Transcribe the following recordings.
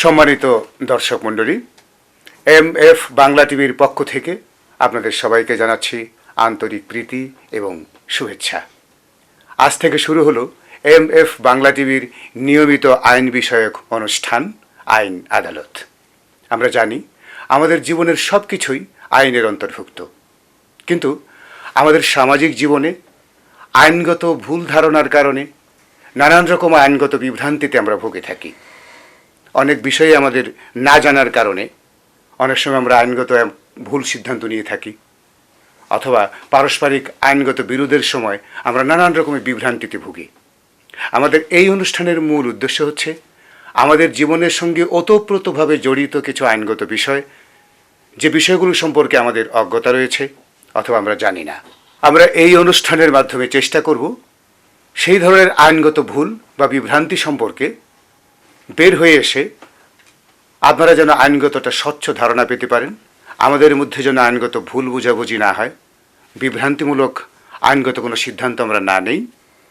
সম্মানিত দর্শক মণ্ডলী এম এফ বাংলা টিভির পক্ষ থেকে আপনাদের সবাইকে জানাচ্ছি আন্তরিক প্রীতি এবং শুভেচ্ছা। আজ থেকে শুরু হলো এম এফ বাংলা টিভির নিয়মিত আইন বিষয়ক অনুষ্ঠান, আইন আদালত। আমরা জানি, আমাদের জীবনের সব কিছুই আইনের অন্তর্ভুক্ত। কিন্তু আমাদের সামাজিক জীবনে আইনগত ভুল ধারণার কারণে নানান রকম আইনগত বিভ্রান্তিতে আমরা ভুগে থাকি। অনেক বিষয়ে আমাদের না জানার কারণে অনেক সময় আমরা আইনগত ভুল সিদ্ধান্ত নিয়ে থাকি, অথবা পারস্পরিক আইনগত বিরোধের সময় আমরা নানান রকমের বিভ্রান্তিতে ভুগি। আমাদের এই অনুষ্ঠানের মূল উদ্দেশ্য হচ্ছে আমাদের জীবনের সঙ্গে ওতপ্রোতভাবে জড়িত কিছু আইনগত বিষয়, যে বিষয়গুলো সম্পর্কে আমাদের অজ্ঞতা রয়েছে অথবা আমরা জানি না। আমরা এই অনুষ্ঠানের মাধ্যমে চেষ্টা করব সেই ধরনের আইনগত ভুল বা বিভ্রান্তি সম্পর্কে বের হয়ে এসে আপনারা যেন আইনগতটা স্বচ্ছ ধারণা পেতে পারেন, আমাদের মধ্যে যেন আইনগত ভুল বোঝাবুঝি না হয়, বিভ্রান্তিমূলক আইনগত কোনো সিদ্ধান্ত আমরা না নেই,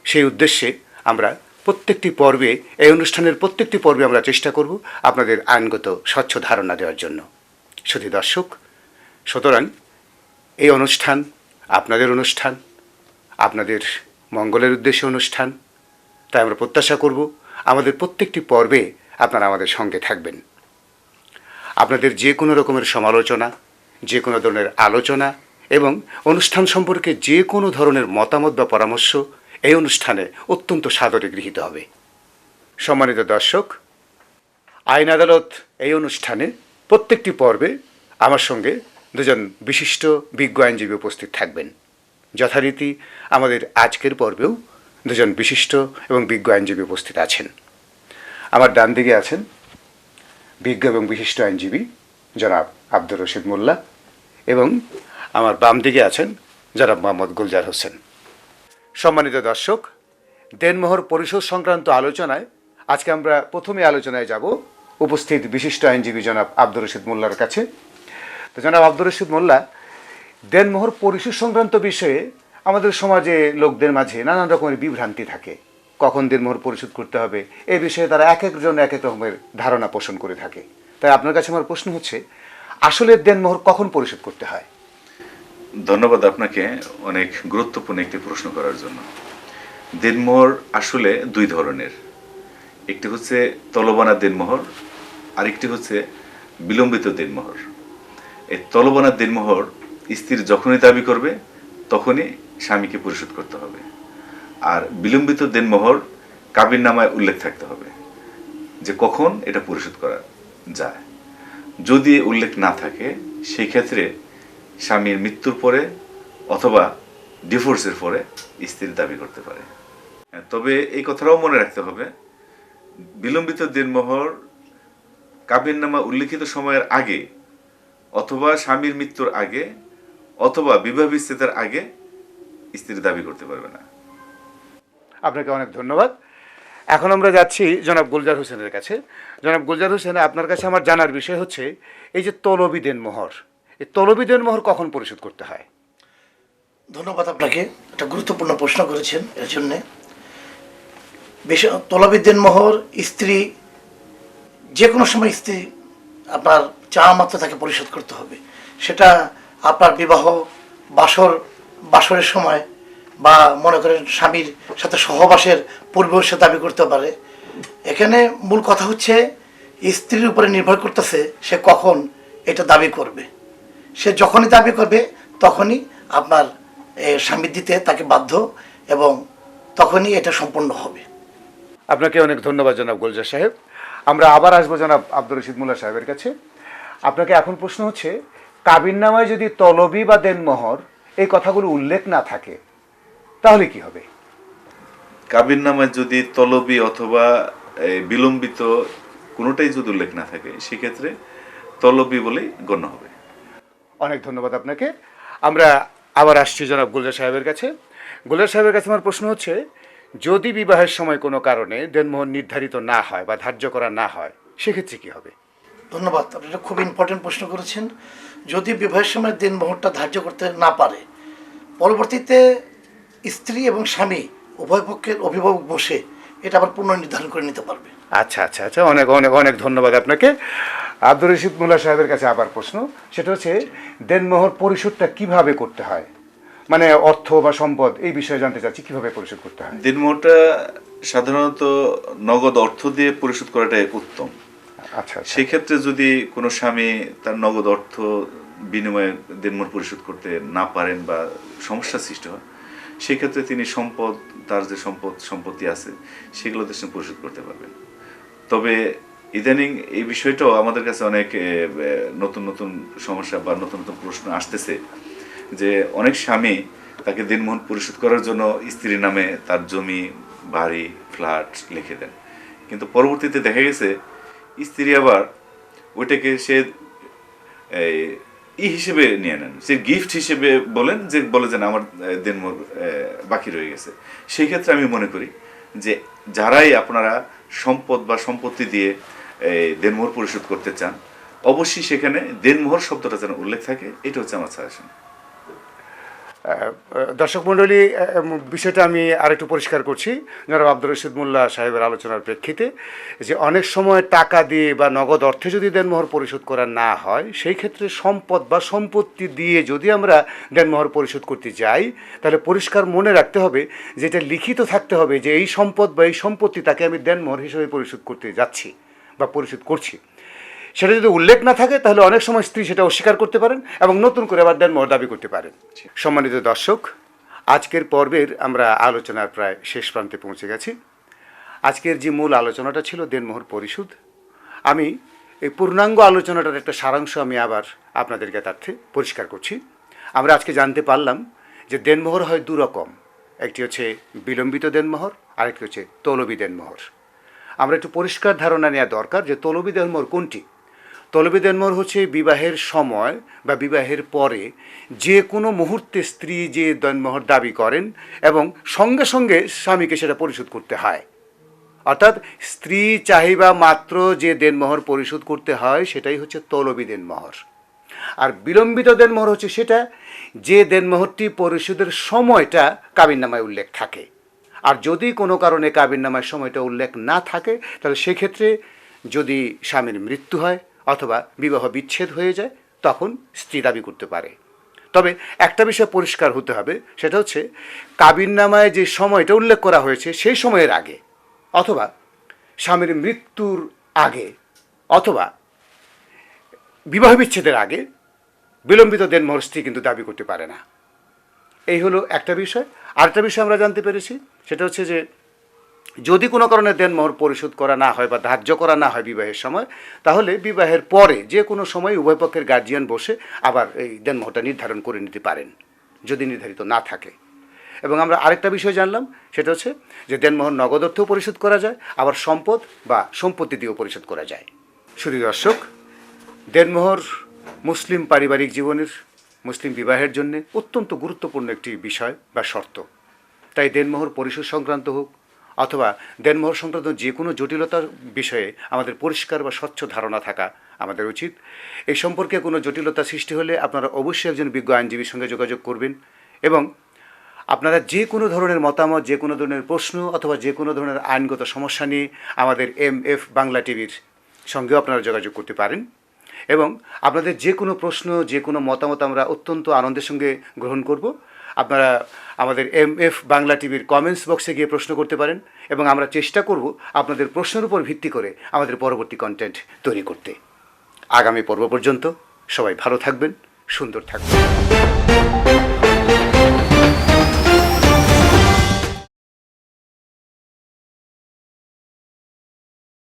সেই উদ্দেশ্যে আমরা প্রত্যেকটি পর্বে, এই অনুষ্ঠানের প্রত্যেকটি পর্বে আমরা চেষ্টা করব আপনাদের আইনগত স্বচ্ছ ধারণা দেওয়ার জন্য। শুধু দর্শক, সুতরাং এই অনুষ্ঠান আপনাদের অনুষ্ঠান, আপনাদের মঙ্গলের উদ্দেশ্যে অনুষ্ঠান, তাই আমরা প্রত্যাশা করব আমাদের প্রত্যেকটি পর্বে আপনারা আমাদের সঙ্গে থাকবেন। আপনাদের যে কোনো রকমের সমালোচনা, যে কোনো ধরনের আলোচনা এবং অনুষ্ঠান সম্পর্কে যে কোনো ধরনের মতামত বা পরামর্শ এই অনুষ্ঠানে অত্যন্ত সাদরে গৃহীত হবে। সম্মানিত দর্শক, আইন আদালত এই অনুষ্ঠানে প্রত্যেকটি পর্বে আমার সঙ্গে দুজন বিশিষ্ট বিজ্ঞ আইনজীবী উপস্থিত থাকবেন। যথারীতি আমাদের আজকের পর্বেও দুজন বিশিষ্ট এবং বিজ্ঞ আইনজীবী উপস্থিত আছেন। আমার ডান দিকে আছেন বিজ্ঞ এবং বিশিষ্ট আইনজীবী জনাব আব্দুর রশিদ মোল্লা এবং আমার বাম দিকে আছেন জনাব মোহাম্মদ গুলজার হোসেন। সম্মানিত দর্শক, দেনমোহর পরিশোধ সংক্রান্ত আলোচনায় আজকে আমরা প্রথমে আলোচনায় যাব উপস্থিত বিশিষ্ট আইনজীবী জনাব আব্দুর রশিদ মোল্লার কাছে। তো জনাব আব্দুর রশিদ মোল্লা, দেনমোহর পরিশোধ সংক্রান্ত বিষয়ে আমাদের সমাজে লোকদের মাঝে নানান রকমের বিভ্রান্তি থাকে। কখন দেনমোহর পরিশোধ করতে হবে, এ বিষয়ে তারা এক একজন এক এক রকমের ধারণা পোষণ করে থাকে। তাই আপনার কাছে আমার প্রশ্ন হচ্ছে আসলে দেনমোহর কখন পরিশোধ করতে হয়? ধন্যবাদ আপনাকে অনেক গুরুত্বপূর্ণ একটি প্রশ্ন করার জন্য। দিনমোহর আসলে দুই ধরনের। একটি হচ্ছে তলবানা দিনমোহর আরেকটি হচ্ছে বিলম্বিত দিনমোহর এই তলবানা দিনমোহর স্ত্রীর যখনই দাবি করবে, তখনই স্বামীকে পরিশোধ করতে হবে। আর বিলম্বিত দিনমোহর কাবির নামায় উল্লেখ থাকতে হবে যে কখন এটা পরিশোধ করা যায়। যদি উল্লেখ না থাকে সেই ক্ষেত্রে স্বামীর মৃত্যুর পরে অথবা ডিভোর্সের পরে স্ত্রীর দাবি করতে পারে। হ্যাঁ, তবে এই কথাটাও মনে রাখতে হবে বিলম্বিত দিনমোহর কাবিননামা উল্লিখিত সময়ের আগে অথবা স্বামীর মৃত্যুর আগে অথবা বিবাহ বিচ্ছেদের আগে স্ত্রী দাবি করতে পারবে না। আপনাকে অনেক ধন্যবাদ। এখন আমরা যাচ্ছি জনাব গুলজার হোসেনের কাছে। জনাব গুলজার হোসেন আপনার কাছে আমার জানার বিষয় হচ্ছে এই যে তলবি দেনমোহর এই তলবি দেনমোহর কখন পরিশোধ করতে হয়? ধন্যবাদ আপনাকে একটা গুরুত্বপূর্ণ প্রশ্ন করেছেন এর জন্যে। বেশ তলবিদ্দিন মোহর স্ত্রী যে কোনো সময় স্ত্রী আপনার চাওয়া মাত্র তাকে পরিশোধ করতে হবে। সেটা আপনার বিবাহ বাসর বাসরের সময় বা মনে করেন স্বামীর সাথে সহবাসের পূর্বেও সে দাবি করতে পারে। এখানে মূল কথা হচ্ছে স্ত্রীর উপরে নির্ভর করতেছে সে কখন এটা দাবি করবে। সে যখনই দাবি করবে তখনই আপনার স্বামী দিতে তাকে বাধ্য এবং তখনই এটা সম্পন্ন হবে। আপনাকে অনেক ধন্যবাদ জনাব গুলজার সাহেব। আমরা আবার আসব জনাব আব্দুর রশিদ মুল্লা সাহেবের কাছে। আপনাকে এখন প্রশ্ন হচ্ছে, কাবিননামায় যদি তলবি বা দেনমোহর এই কথাগুলো উল্লেখ না থাকে তাহলে কি হবে? কাবির নামায় যদি তলবি অথবা বিলম্বিত কোনোটাই যদি উল্লেখ না থাকে সেক্ষেত্রে তলবি বলেই গণ্য হবে। অনেক ধন্যবাদ আপনাকে। আমরা আবার আসছি জনাব গুলজার সাহেবের কাছে। গুলজার সাহেবের কাছে আমার প্রশ্ন হচ্ছে যদি বিবাহের সময় কোনো কারণে দেনমোহর নির্ধারিত না হয় বা ধার্য করা না হয় সেক্ষেত্রে কি হবে? ধন্যবাদ আপনি খুব ইম্পর্টেন্ট প্রশ্ন করেছেন। যদি বিবাহের সময় দিন মোহরটা ধার্য করতে না পারে পরবর্তীতে স্ত্রী এবং স্বামী উভয় পক্ষের অভিভাবক বসে এটা আবার পুনর্নির্ধারণ করে নিতে পারবে। আচ্ছা আচ্ছা আচ্ছা অনেক অনেক অনেক ধন্যবাদ আপনাকে। আব্দুর রশিদ মোল্লা সাহেবের কাছে আবার প্রশ্ন সেটা হচ্ছে দেনমোহর পরিশোধটা কীভাবে করতে হয়? মানে অর্থ বা সম্পদ এই বিষয়ে জানতে চাচ্ছি কীভাবে পরিশোধ করতে হয়? দিনমোহরটা সাধারণত নগদ অর্থ দিয়ে পরিশোধ করাটাই উত্তম। আচ্ছা আচ্ছা। সেক্ষেত্রে যদি কোনো স্বামী তার নগদ অর্থ বিনিময়ে দিনমোহর পরিশোধ করতে না পারেন বা সমস্যা সৃষ্টি হয়, সেক্ষেত্রে তিনি সম্পদ, তার যে সম্পদ, সম্পত্তি আছে, সেগুলো দেশে পরিশোধ করতে পারবেন। তবে ইদানিং এই বিষয়টাও আমাদের কাছে অনেক নতুন নতুন সমস্যা বা নতুন নতুন প্রশ্ন আসতেছে যে অনেক স্বামী তাকে দিনমোহন পরিশোধ করার জন্য স্ত্রীর নামে তার জমি, বাড়ি, ফ্ল্যাট লিখে দেন। কিন্তু পরবর্তীতে দেখা গেছে স্ত্রী আবার ওইটাকে সে ই হিসেবে নিয়ে নেন। সে গিফট হিসেবে বলেন যে বলে যে আমার আহ, দিনমোহর বাকি রয়ে গেছে। সেই ক্ষেত্রে আমি মনে করি যে যারাই আপনারা সম্পদ বা সম্পত্তি দিয়ে দেনমোহর পরিশোধ করতে চান অবশ্যই সেখানে দেনমোহর শব্দটা যেন উল্লেখ থাকে। এটা হচ্ছে আমার সাজেশন দর্শক মণ্ডলী বিষয়টা আমি আরেকটু পরিষ্কার করছি। জনাব আব্দুর রশিদ মোল্লা সাহেবের আলোচনার প্রেক্ষিতে যে অনেক সময় টাকা দিয়ে বা নগদ অর্থে যদি দেনমোহর পরিশোধ করা না হয়, সেই ক্ষেত্রে সম্পদ বা সম্পত্তি দিয়ে যদি আমরা দেনমোহর পরিশোধ করতে যাই, তাহলে পরিষ্কার মনে রাখতে হবে যে এটা লিখিত থাকতে হবে যে এই সম্পদ বা এই সম্পত্তি তাকে আমি দেনমোহর হিসেবে পরিশোধ করতে যাচ্ছি বা পরিশোধ করছি। সেটা যদি উল্লেখ না থাকে তাহলে অনেক সময় স্ত্রী সেটা অস্বীকার করতে পারেন এবং নতুন করে আবার দেনমোহর দাবি করতে পারেন। সম্মানিত দর্শক আজকের পর্বের আমরা আলোচনার প্রায় শেষ প্রান্তে পৌঁছে গেছি। আজকের যে মূল আলোচনাটা ছিল দেনমোহর পরিশোধ আমি এই পূর্ণাঙ্গ আলোচনাটার একটা সারাংশ আমি আবার আপনাদের জ্ঞাতার্থে পরিষ্কার করছি। আমরা আজকে জানতে পারলাম যে দেনমোহর হয় দু রকম একটি হচ্ছে বিলম্বিত দেনমোহর আরেকটি হচ্ছে তলবি দেনমোহর। আমরা একটু পরিষ্কার ধারণা নেওয়া দরকার যে তলবি দেনমোহর কোনটি? তলবি দেনমোহর হচ্ছে বিবাহের সময় বা বিবাহের পরে যে কোনো মুহূর্তে স্ত্রী যে দেনমোহর দাবি করেন এবং সঙ্গে সঙ্গে স্বামীকে সেটা পরিশোধ করতে হয়। অর্থাৎ স্ত্রী চাহিবা মাত্র যে দেনমোহর পরিশোধ করতে হয় সেটাই হচ্ছে তলবি দেনমোহর। আর বিলম্বিত দেনমোহর হচ্ছে সেটা যে দেনমোহরটি পরিশোধের সময়টা কাবিননামায় উল্লেখ থাকে। আর যদি কোনো কারণে কাবিননামায় সময়টা উল্লেখ না থাকে, তাহলে সেক্ষেত্রে যদি স্বামীর মৃত্যু হয় অথবা বিবাহ বিচ্ছেদ হয়ে যায়, তখন স্ত্রী দাবি করতে পারে। তবে একটা বিষয় পরিষ্কার হতে হবে, সেটা হচ্ছে কাবিননামায় যে সময়টা উল্লেখ করা হয়েছে, সেই সময়ের আগে, অথবা স্বামীর মৃত্যুর আগে, অথবা বিবাহ বিচ্ছেদের আগে বিলম্বিত দেনমোহর স্ত্রী কিন্তু দাবি করতে পারে না। এই হলো একটা বিষয়। আরেকটা বিষয় আমরা জানতে পেরেছি, সেটা হচ্ছে যে যদি কোনো কারণে দেনমোহর পরিশোধ করা না হয় বা ধার্য করা না হয় বিবাহের সময়, তাহলে বিবাহের পরে যে কোনো সময় উভয় পক্ষের গার্জিয়ান বসে আবার এই দেনমোহরটা নির্ধারণ করে নিতে পারেন, যদি নির্ধারিত না থাকে। এবং আমরা আরেকটা বিষয় জানলাম, সেটা হচ্ছে যে দেনমোহর নগদ অর্থেও পরিশোধ করা যায়, আবার সম্পদ বা সম্পত্তি দিয়েও পরিশোধ করা যায়। শুধু দর্শক দেনমোহর মুসলিম পারিবারিক জীবনের, মুসলিম বিবাহের জন্য অত্যন্ত গুরুত্বপূর্ণ একটি বিষয় বা শর্ত। তাই দেনমোহর পরিশোধ সংক্রান্ত হোক অথবা দেনমোহর সংক্রান্ত যে কোনো জটিলতার বিষয়ে আমাদের পরিষ্কার বা স্বচ্ছ ধারণা থাকা আমাদের উচিত। এই সম্পর্কে কোনো জটিলতা সৃষ্টি হলে আপনারা অবশ্যই একজন বিজ্ঞ আইনজীবীর সঙ্গে যোগাযোগ করবেন এবং আপনারা যে কোনো ধরনের মতামত, যে কোনো ধরনের প্রশ্ন অথবা যে কোনো ধরনের আইনগত সমস্যা নিয়ে আমাদের এম এফ বাংলা টিভির সঙ্গেও আপনারা যোগাযোগ করতে পারেন এবং আপনাদের যে কোনো প্রশ্ন, যে কোনো মতামত আমরা অত্যন্ত আনন্দের সঙ্গে গ্রহণ করব। আপনারা আমাদের এম এফ বাংলা টিভির কমেন্টস বক্সে গিয়ে প্রশ্ন করতে পারেন এবং আমরা চেষ্টা করব আপনাদের প্রশ্নের উপর ভিত্তি করে আমাদের পরবর্তী কন্টেন্ট তৈরি করতে। আগামী পর্ব পর্যন্ত সবাই ভালো থাকবেন, সুন্দর থাকবেন।